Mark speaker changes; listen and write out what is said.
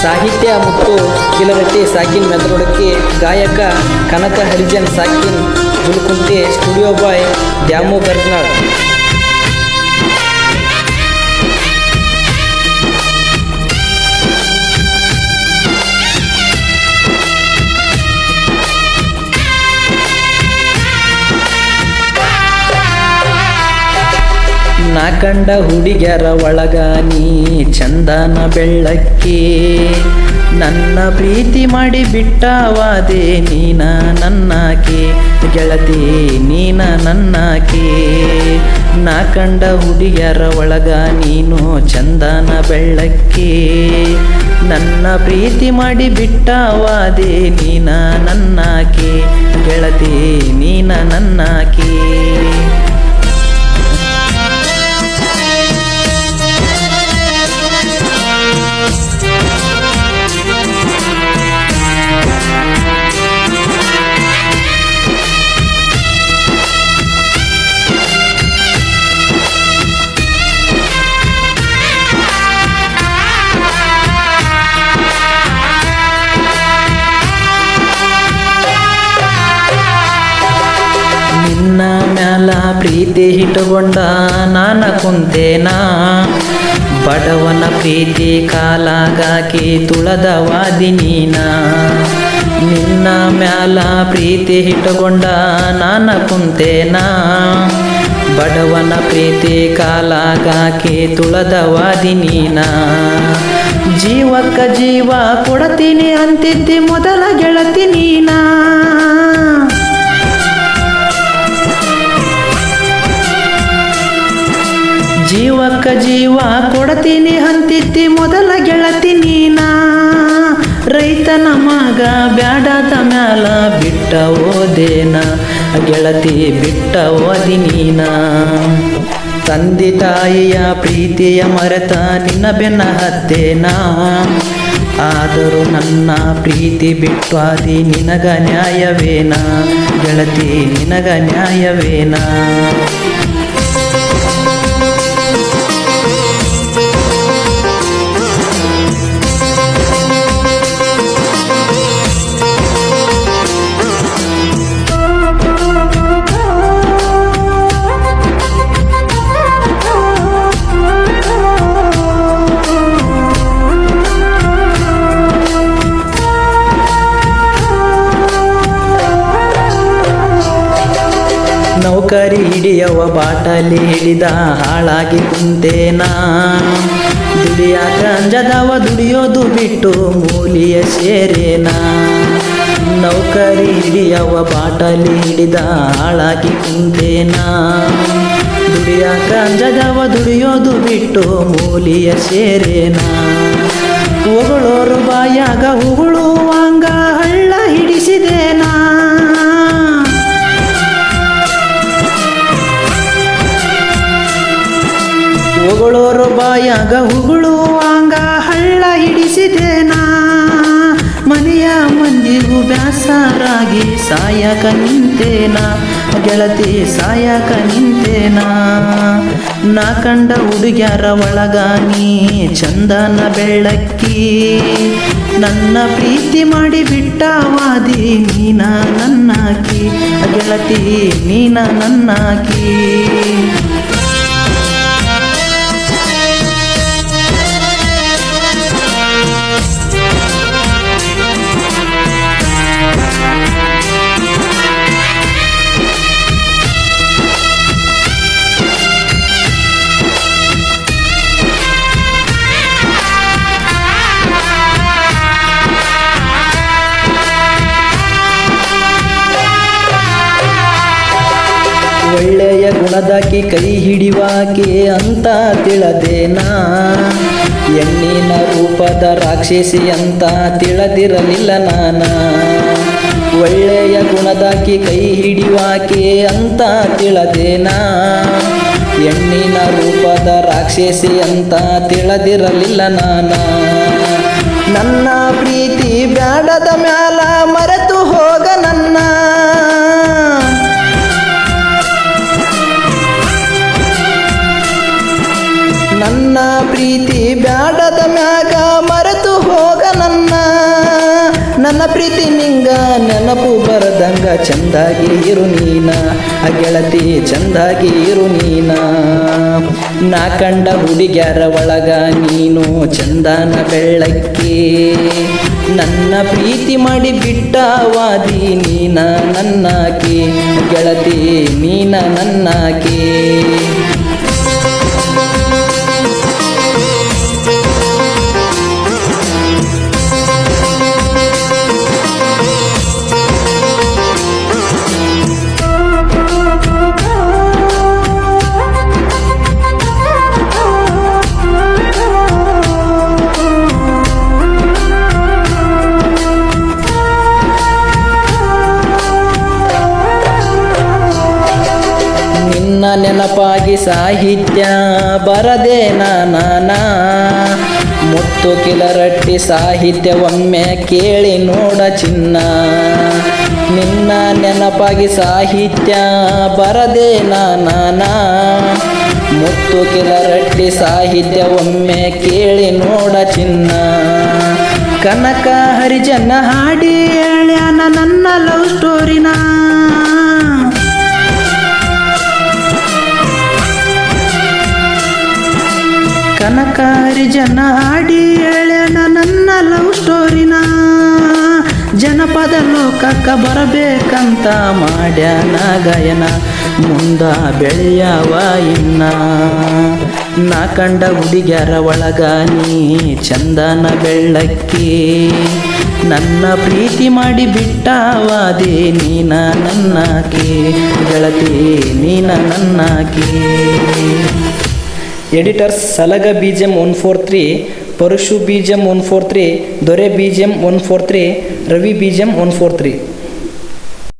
Speaker 1: ಸಾಹಿತ್ಯ ಮತ್ತು ಕಿಲರಟ್ಟಿ ಸಾಕಿನ್ ಮೆದರೋಡಕ್ಕೆ ಗಾಯಕ ಕನಕ ಹರಿಜನ್ ಸಾಕಿನ್ ಜುಲ್ಕುಂಟೆ ಸ್ಟುಡಿಯೋ ಬಾಯ್ ದ್ಯಾಮು ಬರ್ನಾಳ್ ನಾ ಕಂಡ ಹುಡುಗ್ಯರ ಒಳಗ ನೀ ಚಂದನ ಬೆಳ್ಳಕ್ಕೆ. ನನ್ನ ಪ್ರೀತಿ ಮಾಡಿ ಬಿಟ್ಟವಾದೆ ನೀನ ನನ್ನಾಕೆ. ಗೆಳತಿ, ನೀನ ನನ್ನಾಕೆ. ನಾ ಕಂಡ ಹುಡುಗಿಯರ ಒಳಗ ನೀನು ಚಂದನ ಬೆಳ್ಳಕ್ಕೆ. ನನ್ನ ಪ್ರೀತಿ ಮಾಡಿ ಬಿಟ್ಟವಾದೆ ನೀನ ನನ್ನಾಕೆ. ಗೆಳತಿ, ನೀನ ನನ್ನಾಕೆ. ಪ್ರೀತಿ ಇಟ್ಟುಕೊಂಡ ನಾನ ಕುಂತೇನಾ? ಬಡವನ ಪ್ರೀತಿ ಕಾಲಾಗಾಕಿ ತುಳದವಾದಿ ನೀನ? ನಿನ್ನ ಮ್ಯಾಲ ಪ್ರೀತಿ ಇಟ್ಟುಕೊಂಡ ನಾನ ಕುಂತೇನಾ? ಬಡವನ ಪ್ರೀತಿ ಕಾಲಾಗಾಕಿ ತುಳದವಾದಿ ನೀನ? ಜೀವಕ್ಕ ಜೀವ ಕೊಡತೀನಿ ಅಂತಿದ್ದಿ ಮೊದಲ ಗೆಳತಿ ನೀನಾ? ಜೀವಕ್ಕ ಜೀವ ಕೊಡತೀನಿ ಅಂತಿದ್ದಿ ಮೊದಲ ಗೆಳತಿ ನೀನ. ರೈತನ ಮಗ ಬ್ಯಾಡದ ಮ್ಯಾಲ ಬಿಟ್ಟ ಓದೇನ. ಗೆಳತಿ ಬಿಟ್ಟ ಓದಿ ನೀನ. ತಂದೆ ತಾಯಿಯ ಪ್ರೀತಿಯ ಮರೆತ ನಿನ್ನ ಬೆನ್ನ ಹತ್ತೇನಾ. ಆದರೂ ನನ್ನ ಪ್ರೀತಿ ಬಿಟ್ಟಾದಿ ನಿನಗ ನ್ಯಾಯವೇನಾ. ಗೆಳತಿ, ನಿನಗ ನ್ಯಾಯವೇನಾ? ನೌಕರಿ ಹಿಡಿಯವ ಬಾಟಲಿ ಹಿಡಿದ ಹಾಳಾಗಿ ಕುಂತೇನಾ. ದುಡಿಯಾಕ ಅಂಜದವ ದುಡಿಯೋದು ಬಿಟ್ಟು ಮೂಲಿಯ ಸೇರೇನಾ. ನೌಕರಿ ಹಿಡಿಯವ ಬಾಟಲಿ ಹಿಡಿದ ಹಾಳಾಗಿ ಕುಂತೇನಾ. ದುಡಿಯಾಕ ಅಂಜದವ ದುಡಿಯೋದು ಬಿಟ್ಟು ಮೂಲಿಯ ಸೇರೇನಾ. ಹೊಗಳೋರು ಬಾಯಾಗ ಉಗುಳುವಂಗ ಹೊಗಳೋರು ಬಾಯಾಗ ಉಗುಳುವಂಗ ಹಳ್ಳ ಹಿಡಿಸಿದೇನಾ ಮನೆಯ ಮಂದಿಗೂ ಬ್ಯಾಸರಾಗಿ ಸಾಯಕ ನಿಂತೇನಾ ಗೆಳತಿ, ಸಾಯಕ ನಿಂತೇನಾ ನಾ. ಕಂಡ ಹುಡುಗ್ಯಾರ ಒಳಗ ನೀ ಚಂದನ ಬೆಳ್ಳಕ್ಕಿ ನನ್ನ ಪ್ರೀತಿ ಮಾಡಿ ಬಿಟ್ಟವಾದಿ ನೀನ ನನ್ನಾಕಿ. ಗೆಳತಿ, ನೀನ ನನ್ನಾಕಿ. ಗುಣದಾಕಿ ಕೈ ಹಿಡಿವಾಕೆ ಅಂತ ತಿಳದೇನಾ? ಎಣ್ಣಿನ ರೂಪದ ರಾಕ್ಷಸಿ ಅಂತ ತಿಳದಿರಲಿಲ್ಲ ನಾನ? ಒಳ್ಳೆಯ ಗುಣದಾಕಿ ಕೈ ಹಿಡಿವಾಕೆ ಅಂತ ತಿಳದೇನಾ? ಎಣ್ಣಿನ ರೂಪದ ರಾಕ್ಷಸಿ ಅಂತ ತಿಳದಿರಲಿಲ್ಲ ನಾನ? ನನ್ನ ಪ್ರೀತಿ ಬ್ಯಾಡದ ಮ್ಯಾಲ ಪ್ರೀತಿ ಬ್ಯಾಡದ ಮ್ಯಾಗ ಮರೆತು ಹೋಗ ನನ್ನ. ನನ್ನ ಪ್ರೀತಿ ನಿಂಗ ನೆನಪು ಬರದಂಗ ಚಂದಾಗಿ ಇರು ನೀನ. ಆ ಗೆಳತಿ ಚಂದಾಗಿ ಇರು ನೀನ. ನಾ ಕಂಡ ಹುಡುಗ್ಯಾರ ಒಳಗ ನೀನು ಚಂದನ ಬೆಳ್ಳಕ್ಕಿ. ನನ್ನ ಪ್ರೀತಿ ಮಾಡಿ ಬಿಟ್ಟವಾದಿ ನೀನ ನನ್ನಾಕಿ. ಗೆಳತಿ ನೀನ ನನ್ನಾಕಿ. ನೆನಪಾಗಿ ಸಾಹಿತ್ಯ ಬರದೆ ನಾನ ಮುತ್ತು ಕಿಲರಟ್ಟಿ ಸಾಹಿತ್ಯ ಒಮ್ಮೆ ಕೇಳಿ ನೋಡ ಚಿನ್ನ. ನಿನ್ನ ನೆನಪಾಗಿ ಸಾಹಿತ್ಯ ಬರದೆ ನಾನ ಮುತ್ತು ಕಿಲರಟ್ಟಿ ಸಾಹಿತ್ಯ ಒಮ್ಮೆ ಕೇಳಿ ನೋಡ ಚಿನ್ನ. ಕನಕ ಹರಿಜನ ಹಾಡಿ ನನ್ನ ಲವ್ ಕನಕ ಜನ ಹಾಡಿ ಹೇಳ್ಯಾನ ನನ್ನ ಲವ್ ಸ್ಟೋರಿನ ಜನಪದ ಲೋಕಕ್ಕ ಬರಬೇಕಂತ ಮಾಡ್ಯಾನ ಗಾಯನ. ಮುಂದ ಬೆಳೆಯವ ಇನ್ನ. ನಾ ಕಂಡ ಹುಡುಗ್ಯಾರ ಒಳಗ ನೀ ಚಂದನ ಬೆಳ್ಳಕ್ಕಿ. ನನ್ನ ಪ್ರೀತಿ ಮಾಡಿ ಬಿಟ್ಟವಾದೆ ನೀನ ನನ್ನಾಕಿ. ಗೆಳತಿ, ನೀನ ನನ್ನಾಕಿ. Editors Salaga BGM one four three, Parashu BGM one four three, Dore BGM one four three, Ravi BGM one four three.